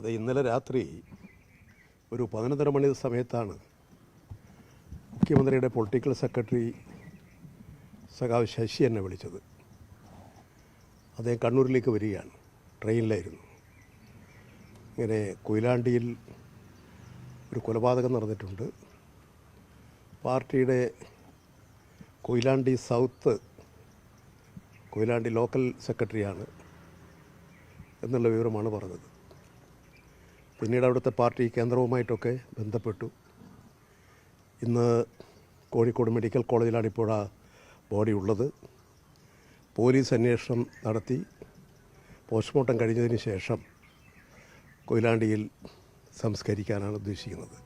അത് ഇന്നലെ രാത്രി ഒരു പതിനൊന്നര മണി സമയത്താണ് മുഖ്യമന്ത്രിയുടെ പൊളിറ്റിക്കൽ സെക്രട്ടറി സഖാവ് ശശി എന്നെ വിളിച്ചത്. അദ്ദേഹം കണ്ണൂരിലേക്ക് വരികയാണ്. ട്രെയിനിലായിരുന്നു. ഇങ്ങനെ കൊയിലാണ്ടിയിൽ ഒരു കൊലപാതകം നടന്നിട്ടുണ്ട്. പാർട്ടിയുടെ കൊയിലാണ്ടി സൗത്ത് കൊയിലാണ്ടി ലോക്കൽ സെക്രട്ടറിയാണ് എന്നുള്ള വിവരമാണ് പറഞ്ഞത്. പിന്നീട് അവിടുത്തെ പാർട്ടി കേന്ദ്രവുമായിട്ടൊക്കെ ബന്ധപ്പെട്ടു. ഇന്ന് കോഴിക്കോട് മെഡിക്കൽ കോളേജിലാണ് ഇപ്പോൾ ആ ബോഡി ഉള്ളത്. പോലീസ് അന്വേഷണം നടത്തി. പോസ്റ്റ്മോർട്ടം കഴിഞ്ഞതിന് ശേഷം കൊയിലാണ്ടിയിൽ സംസ്കരിക്കാനാണ് ഉദ്ദേശിക്കുന്നത്.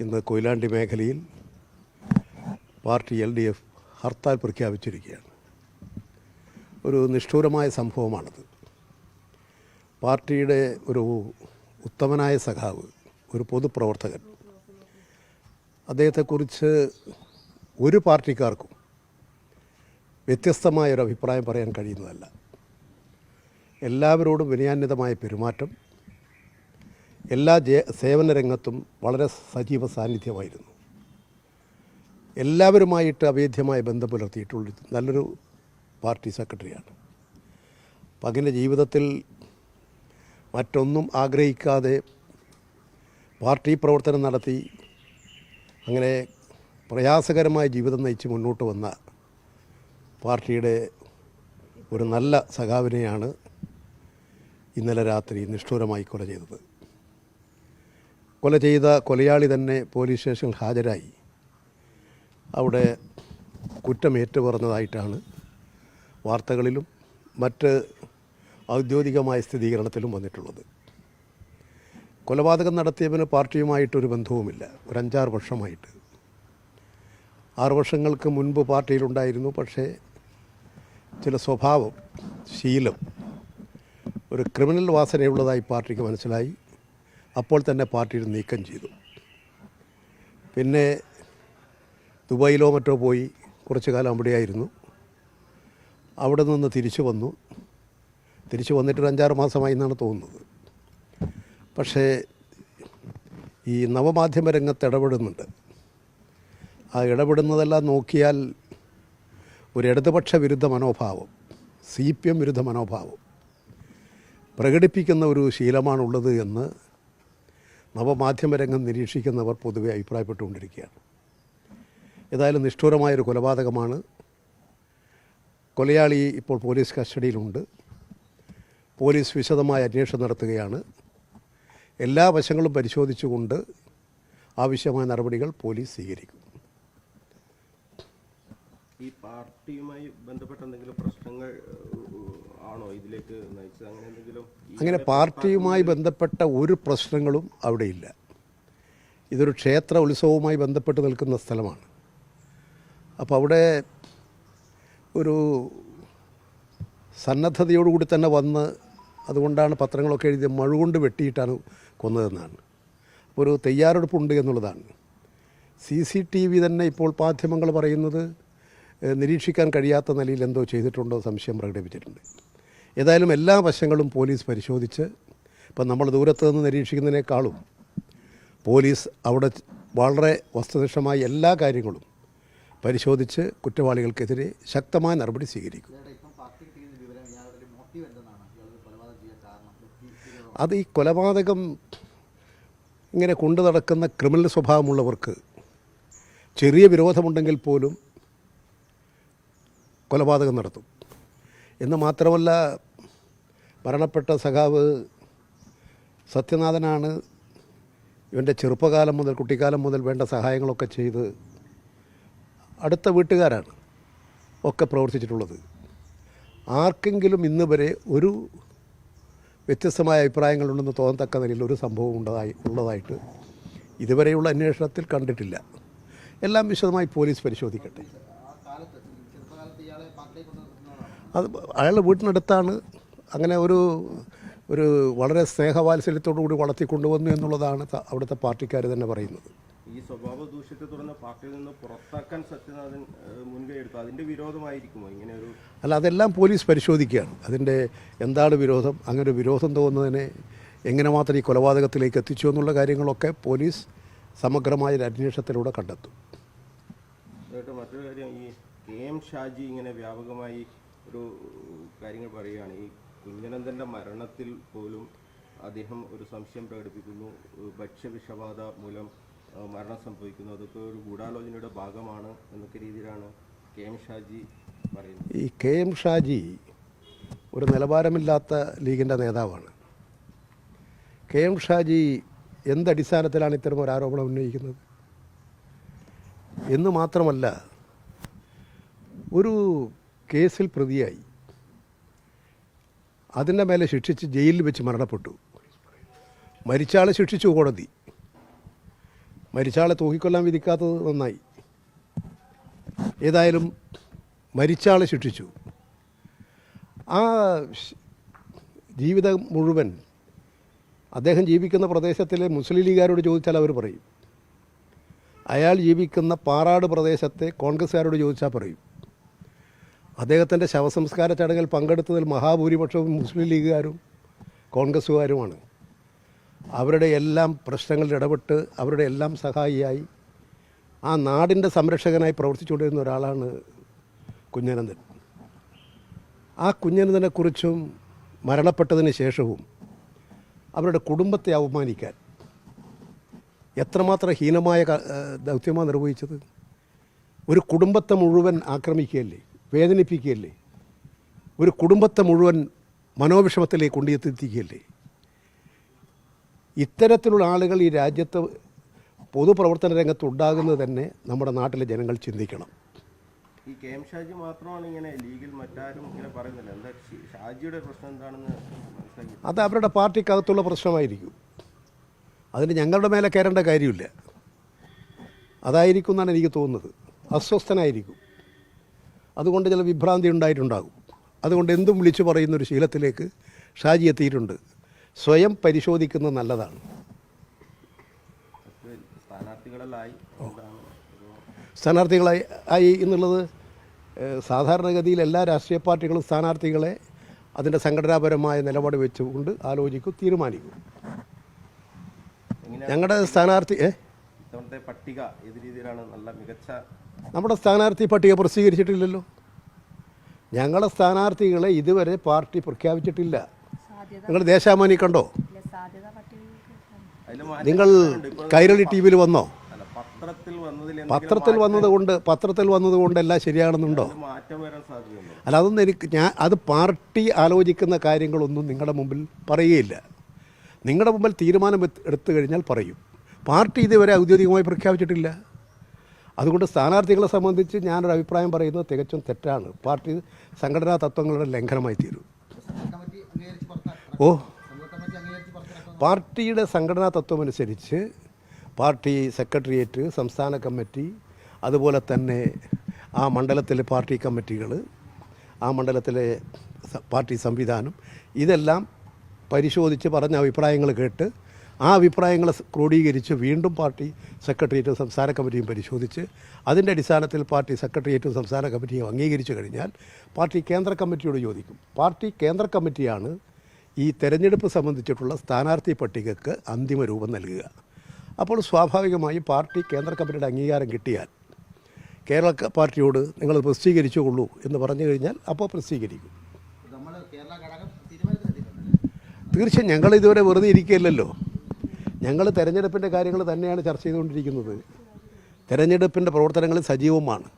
ഇന്ന് കൊയിലാണ്ടി മേഖലയിൽ party L D F hartal പ്രഖ്യാപിച്ചിരിക്കുകയാണ്. ഒരു നിഷ്ഠൂരമായ സംഭവമാണത്. പാർട്ടിയുടെ ഒരു ഉത്തമനായ സഖാവ് ഒരു പൊതുപ്രവർത്തകൻ. അദ്ദേഹത്തെക്കുറിച്ച് ഒരു പാർട്ടിക്കാർക്കും വ്യത്യസ്തമായ ഒരു അഭിപ്രായം പറയാൻ കഴിയുന്നതല്ല. എല്ലാവരോടും വിനയാന്വിതമായ പെരുമാറ്റം. എല്ലാ സേവന രംഗത്തും വളരെ സജീവ സാന്നിധ്യമായിരുന്നു. എല്ലാവരുമായിട്ട് അഭേദ്യമായ ബന്ധം പുലർത്തിയിട്ടുള്ള നല്ലൊരു പാർട്ടി സെക്രട്ടറിയാണ്. പകന്റെ ജീവിതത്തിൽ മറ്റൊന്നും ആഗ്രഹിക്കാതെ പാർട്ടി പ്രവർത്തനം നടത്തി അങ്ങനെ പ്രയാസകരമായ ജീവിതം നയിച്ച് മുന്നോട്ട് വന്ന പാർട്ടിയുടെ ഒരു നല്ല സഖാവിനെയാണ് ഇന്നലെ രാത്രി നിഷ്ഠൂരമായി കൊല ചെയ്തത്. കൊല ചെയ്ത കൊലയാളി തന്നെ പോലീസ് സ്റ്റേഷനിൽ ഹാജരായി. അവിടെ കുറ്റം ഏറ്റുപറഞ്ഞതായിട്ടാണ് വാർത്തകളിലും മറ്റ് ഔദ്യോഗികമായ സ്ഥിരീകരണത്തിലും വന്നിട്ടുള്ളത്. കൊലപാതകം നടത്തിയവന് പാർട്ടിയുമായിട്ടൊരു ബന്ധവുമില്ല. ഒരു അഞ്ചാറ് വർഷമായിട്ട്. ആറു വർഷങ്ങൾക്ക് മുൻപ് പാർട്ടിയിലുണ്ടായിരുന്നു. പക്ഷേ ചില സ്വഭാവം ശീലം ഒരു ക്രിമിനൽ വാസനയുള്ളതായി പാർട്ടിക്ക് മനസ്സിലായി. അപ്പോൾ തന്നെ പാർട്ടിയിൽ നീക്കം ചെയ്തു. പിന്നെ ദുബായിലോ മറ്റോ പോയി കുറച്ചു കാലം അവിടെയായിരുന്നു. അവിടെ നിന്ന് തിരിച്ചു വന്നു. തിരിച്ചു വന്നിട്ട് ഒരു അഞ്ചാറ് മാസമായി എന്നാണ് തോന്നുന്നത്. പക്ഷേ ഈ നവമാധ്യമ രംഗത്ത് ഇടപെടുന്നുണ്ട്. ആ ഇടപെടുന്നതെല്ലാം നോക്കിയാൽ ഒരു ഇടതുപക്ഷ വിരുദ്ധ മനോഭാവം സി പി എം വിരുദ്ധ മനോഭാവം പ്രകടിപ്പിക്കുന്ന ഒരു ശീലമാണുള്ളത് എന്ന് നവമാധ്യമ രംഗം നിരീക്ഷിക്കുന്നവർ പൊതുവെ അഭിപ്രായപ്പെട്ടുകൊണ്ടിരിക്കുകയാണ്. ഏതായാലും നിഷ്ഠൂരമായൊരു കൊലപാതകമാണ്. കൊലയാളി ഇപ്പോൾ പോലീസ് കസ്റ്റഡിയിലുണ്ട്. പോലീസ് വിശദമായ അന്വേഷണം നടത്തുകയാണ്. എല്ലാ വശങ്ങളും പരിശോധിച്ചുകൊണ്ട് ആവശ്യമായ നടപടികൾ പോലീസ് സ്വീകരിക്കും. ഈ പാർട്ടിയുമായി ബന്ധപ്പെട്ട എന്തെങ്കിലും പ്രശ്നങ്ങൾ ആണോ ഇതിലേക്ക് നയിച്ചത്? അങ്ങനെ എന്തെങ്കിലും അങ്ങനെ പാർട്ടിയുമായി ബന്ധപ്പെട്ട ഒരു പ്രശ്നങ്ങളും അവിടെയില്ല. ഇതൊരു ക്ഷേത്ര ഉത്സവവുമായി ബന്ധപ്പെട്ട് നിൽക്കുന്ന സ്ഥലമാണ്. അപ്പോൾ അവിടെ ഒരു സന്നദ്ധതയോടുകൂടി തന്നെ വന്ന് അതുകൊണ്ടാണ് പത്രങ്ങളൊക്കെ എഴുതി മഴ കൊണ്ട് വെട്ടിയിട്ടാണ് കൊന്നതെന്നാണ്. ഒരു തയ്യാറെടുപ്പുണ്ട് എന്നുള്ളതാണ്. സി സി ടി വി തന്നെ ഇപ്പോൾ മാധ്യമങ്ങൾ പറയുന്നത് നിരീക്ഷിക്കാൻ കഴിയാത്ത നിലയിൽ എന്തോ ചെയ്തിട്ടുണ്ടോ സംശയം പ്രകടിപ്പിച്ചിട്ടുണ്ട്. ഏതായാലും എല്ലാ വശങ്ങളും പോലീസ് പരിശോധിച്ച് ഇപ്പം നമ്മൾ ദൂരത്ത് നിന്ന് നിരീക്ഷിക്കുന്നതിനേക്കാളും പോലീസ് അവിടെ വളരെ വസ്തുനിഷ്ഠമായ എല്ലാ കാര്യങ്ങളും പരിശോധിച്ച് കുറ്റവാളികൾക്കെതിരെ ശക്തമായ നടപടി സ്വീകരിക്കും ഇയാളുടെ ഇപ്പം പാർട്ടിക്ക് കിട്ടിയ വിവരം ഇയാളുടെ ഒരു മോട്ടീവ് എന്തെന്നാണ് ഇയാൾ കൊലപാതകം ചെയ്യാൻ കാരണം ഈ- ഈ- അത് ഈ കൊലപാതകം ഇങ്ങനെ കൊണ്ടു നടക്കുന്ന ക്രിമിനൽ സ്വഭാവമുള്ളവർക്ക് ചെറിയ വിരോധമുണ്ടെങ്കിൽ പോലും കൊലപാതകം നടത്തും. എന്ന് മാത്രമല്ല മരണപ്പെട്ട സഖാവ് സത്യനാഥനാണ് ഇവന്റെ ചെറുപ്പകാലം മുതൽ കുട്ടിക്കാലം മുതൽ വേണ്ട സഹായങ്ങളൊക്കെ ചെയ്ത് അടുത്ത വീട്ടുകാരാണ് ഒക്കെ പ്രവർത്തിച്ചിട്ടുള്ളത്. ആർക്കെങ്കിലും ഇന്ന് വരെ ഒരു വ്യത്യസ്തമായ അഭിപ്രായങ്ങളുണ്ടെന്ന് തോന്നത്തക്ക നിലയിൽ ഒരു സംഭവം ഉണ്ടതായി ഉള്ളതായിട്ട് ഇതുവരെയുള്ള അന്വേഷണത്തിൽ കണ്ടിട്ടില്ല. എല്ലാം വിശദമായി പോലീസ് പരിശോധിക്കട്ടെ. അത് അയാളുടെ വീട്ടിനടുത്താണ്. അങ്ങനെ ഒരു ഒരു വളരെ സ്നേഹവാത്സല്യത്തോടു കൂടി വളർത്തിക്കൊണ്ടുവന്നു എന്നുള്ളതാണ് അവിടുത്തെ പാർട്ടിക്കാർ തന്നെ പറയുന്നത്. ഈ സ്വഭാവ ദൂഷ്യത്തെ തുടർന്ന് പാർട്ടിയിൽ നിന്ന് പുറത്താക്കാൻ സത്യനാഥൻ മുൻകൈ എടുത്തു. അതിന്റെ വിരോധമായിരിക്കുമോ? ഇങ്ങനെ ഒരു അല്ല അതെല്ലാം പോലീസ് പരിശോധിക്കുകയാണ്. അതിന്റെ എന്താണ് വിരോധം? അങ്ങനെ വിരോധം തോന്നുന്നതിനെ എങ്ങനെ മാത്രം ഈ കൊലപാതകത്തിലേക്ക് എത്തിച്ചു എന്നുള്ള കാര്യങ്ങളൊക്കെ പോലീസ് സമഗ്രമായ ഒരു അന്വേഷണത്തിലൂടെ കണ്ടെത്തും. മറ്റൊരു കാര്യം ഈ കെ എം ഷാജി ഇങ്ങനെ വ്യാപകമായി ഒരു കാര്യങ്ങൾ പറയുകയാണ്. ഈ കുഞ്ഞനന്ദന്റെ മരണത്തിൽ പോലും അദ്ദേഹം ഒരു സംശയം പ്രകടിപ്പിക്കുന്നു. ഭക്ഷ്യവിഷബാധ മൂലം മരണം സംഭവിക്കുന്നു. അതൊക്കെ ഒരു ഗൂഢാലോചനയുടെ ഭാഗമാണ് എന്നൊക്കെ രീതിയിലാണ് കെ എം ഷാജി പറയുന്നത്. ഈ കെ എം ഷാജി ഒരു നിലവാരമില്ലാത്ത ലീഗിന്റെ നേതാവാണ്. കെ എം ഷാജി എന്തടിസ്ഥാനത്തിലാണ് ഇത്തരം ഒരു ആരോപണം ഉന്നയിക്കുന്നത്? എന്ന് മാത്രമല്ല ഒരു കേസിൽ പ്രതിയായി. അതിന്റെ മേലെ ശിക്ഷിച്ച് ജയിലിൽ വെച്ച് മരണപ്പെട്ടു. മരിച്ചാളെ ശിക്ഷിച്ചു കോടതി. മരിച്ചാളെ തൂക്കിക്കൊല്ലാൻ വിധിക്കാത്തത് നന്നായി. ഏതായാലും മരിച്ചാളെ ശിക്ഷിച്ചു. ആ ജീവിതം മുഴുവൻ അദ്ദേഹം ജീവിക്കുന്ന പ്രദേശത്തിലെ മുസ്ലിം ലീഗുകാരോട് ചോദിച്ചാൽ അവർ പറയും. അയാൾ ജീവിക്കുന്ന പാറാട് പ്രദേശത്തെ കോൺഗ്രസ്സുകാരോട് ചോദിച്ചാൽ പറയും. അദ്ദേഹത്തിന്റെ ശവസംസ്കാര ചടങ്ങിൽ പങ്കെടുത്തതിൽ മഹാഭൂരിപക്ഷവും മുസ്ലിം ലീഗുകാരും കോൺഗ്രസ്സുകാരുമാണ്. അവരുടെ എല്ലാം പ്രശ്നങ്ങളിൽ ഇടപെട്ട് അവരുടെ എല്ലാം സഹായിയായി ആ നാടിന്റെ സംരക്ഷകനായി പ്രവർത്തിച്ചുകൊണ്ടിരുന്ന ഒരാളാണ് കുഞ്ഞനന്ദൻ ആ കുഞ്ഞനന്ദനെക്കുറിച്ചും മരണപ്പെട്ടതിന് ശേഷവും അവരുടെ കുടുംബത്തെ അവമാനിക്കാൻ എത്രമാത്രം ഹീനമായ ദൗത്യമാണ് നിർവഹിച്ചത്. ഒരു കുടുംബത്തെ മുഴുവൻ ആക്രമിക്കുകയല്ലേ വേദനിപ്പിക്കുകയല്ലേ ഒരു കുടുംബത്തെ മുഴുവൻ മനോവിഷമത്തിലേക്ക് കൊണ്ടെത്തിക്കുകയല്ലേ ഇത്തരത്തിലുള്ള ആളുകൾ ഈ രാജ്യത്ത് പൊതുപ്രവർത്തന രംഗത്ത് ഉണ്ടാകുന്നത് തന്നെ നമ്മുടെ നാട്ടിലെ ജനങ്ങൾ ചിന്തിക്കണം. ഈ കെ എം ഷാജി മാത്രമാണ് ഇങ്ങനെ ലീഗിൽ മറ്റാരും ഇങ്ങനെ പറയുന്നില്ല. എന്താ ഷാജിയുടെ പ്രശ്നം എന്താണെന്ന് അത് അവരുടെ പാർട്ടിക്കകത്തുള്ള പ്രശ്നമായിരിക്കും. അതിന് ഞങ്ങളുടെ മേലെ കയറേണ്ട കാര്യമില്ല. അതായിരിക്കും എന്നാണ് എനിക്ക് തോന്നുന്നത്. അസ്വസ്ഥനായിരിക്കും. അതുകൊണ്ട് ചില വിഭ്രാന്തി ഉണ്ടായിട്ടുണ്ടാകും. അതുകൊണ്ട് എന്തും വിളിച്ചു പറയുന്നൊരു ശീലത്തിലേക്ക് ഷാജി എത്തിയിട്ടുണ്ട്. സ്വയം പരിശോധിക്കുന്നത് നല്ലതാണ്. സ്ഥാനാർത്ഥികളായി ആയി എന്നുള്ളത് സാധാരണഗതിയിൽ എല്ലാ രാഷ്ട്രീയ പാർട്ടികളും സ്ഥാനാർത്ഥികളെ അതിന്റെ സംഘടനാപരമായ നിലപാട് വെച്ചുകൊണ്ട് ആലോചിക്കും തീരുമാനിക്കും. ഞങ്ങളുടെ സ്ഥാനാർത്ഥി പട്ടിക ഏത് രീതിയിലാണ് നല്ല മികച്ച നമ്മുടെ സ്ഥാനാർത്ഥി പട്ടിക പ്രസിദ്ധീകരിച്ചിട്ടില്ലല്ലോ. ഞങ്ങളുടെ സ്ഥാനാർത്ഥികളെ ഇതുവരെ പാർട്ടി പ്രഖ്യാപിച്ചിട്ടില്ല. നിങ്ങൾ ദേശാഭിമാനി കണ്ടോ? നിങ്ങൾ കൈരളി ടി വിയിൽ വന്നോ? അല്ല പത്രത്തിൽ വന്നതുകൊണ്ട് പത്രത്തിൽ വന്നതുകൊണ്ട് എല്ലാം ശരിയാണെന്നുണ്ടോ? അല്ല അതൊന്നും എനിക്ക് ഞാൻ അത് പാർട്ടി ആലോചിക്കുന്ന കാര്യങ്ങളൊന്നും നിങ്ങളുടെ മുമ്പിൽ പറയുകയില്ല. നിങ്ങളുടെ മുമ്പിൽ തീരുമാനം എടുത്തു കഴിഞ്ഞാൽ പറയും. പാർട്ടി ഇതുവരെ ഔദ്യോഗികമായി പ്രഖ്യാപിച്ചിട്ടില്ല. അതുകൊണ്ട് സ്ഥാനാർത്ഥികളെ സംബന്ധിച്ച് ഞാനൊരു അഭിപ്രായം പറയുന്നത് തികച്ചും തെറ്റാണ്. പാർട്ടി സംഘടനാ തത്വങ്ങളുടെ ലംഘനമായി തീരും സെൻട്രൽ കമ്മിറ്റി അംഗീകരിച്ച് പുറത്തിറക്കും ഓ. പാർട്ടിയുടെ സംഘടനാ തത്വമനുസരിച്ച് പാർട്ടി സെക്രട്ടേറിയറ്റ് സംസ്ഥാന കമ്മിറ്റി അതുപോലെ തന്നെ ആ മണ്ഡലത്തിലെ പാർട്ടി കമ്മിറ്റികൾ ആ മണ്ഡലത്തിലെ പാർട്ടി സംവിധാനം ഇതെല്ലാം പരിശോധിച്ച് പറഞ്ഞ അഭിപ്രായങ്ങൾ കേട്ട് ആ അഭിപ്രായങ്ങൾ ക്രോഡീകരിച്ച് വീണ്ടും പാർട്ടി സെക്രട്ടേറിയറ്റും സംസ്ഥാന കമ്മിറ്റിയും പരിശോധിച്ച് അതിന്റെ അടിസ്ഥാനത്തിൽ പാർട്ടി സെക്രട്ടേറിയറ്റും സംസ്ഥാന കമ്മിറ്റിയും അംഗീകരിച്ചു കഴിഞ്ഞാൽ പാർട്ടി കേന്ദ്ര കമ്മിറ്റിയോട് ചോദിക്കും. പാർട്ടി കേന്ദ്ര കമ്മിറ്റിയാണ് ഈ തെരഞ്ഞെടുപ്പ് സംബന്ധിച്ചിട്ടുള്ള സ്ഥാനാർത്ഥി പട്ടികക്ക് അന്തിമ രൂപം നൽകുക. അപ്പോൾ സ്വാഭാവികമായി പാർട്ടി കേന്ദ്ര കമ്മിറ്റിയുടെ അംഗീകാരം കിട്ടിയാൽ കേരള പാർട്ടിയോട് നിങ്ങൾ പ്രസിദ്ധീകരിച്ചുകൊള്ളൂ എന്ന് പറഞ്ഞു കഴിഞ്ഞാൽ അപ്പോൾ പ്രസിദ്ധീകരിക്കും. തീർച്ചയായും ഞങ്ങൾ ഇതുവരെ വെറുതെ ഇരിക്കുകയില്ലല്ലോ. ഞങ്ങൾ തെരഞ്ഞെടുപ്പിന്റെ കാര്യങ്ങൾ തന്നെയാണ് ചർച്ച ചെയ്തുകൊണ്ടിരിക്കുന്നത്. തെരഞ്ഞെടുപ്പിന്റെ പ്രവർത്തനങ്ങളിൽ സജീവമാണ്.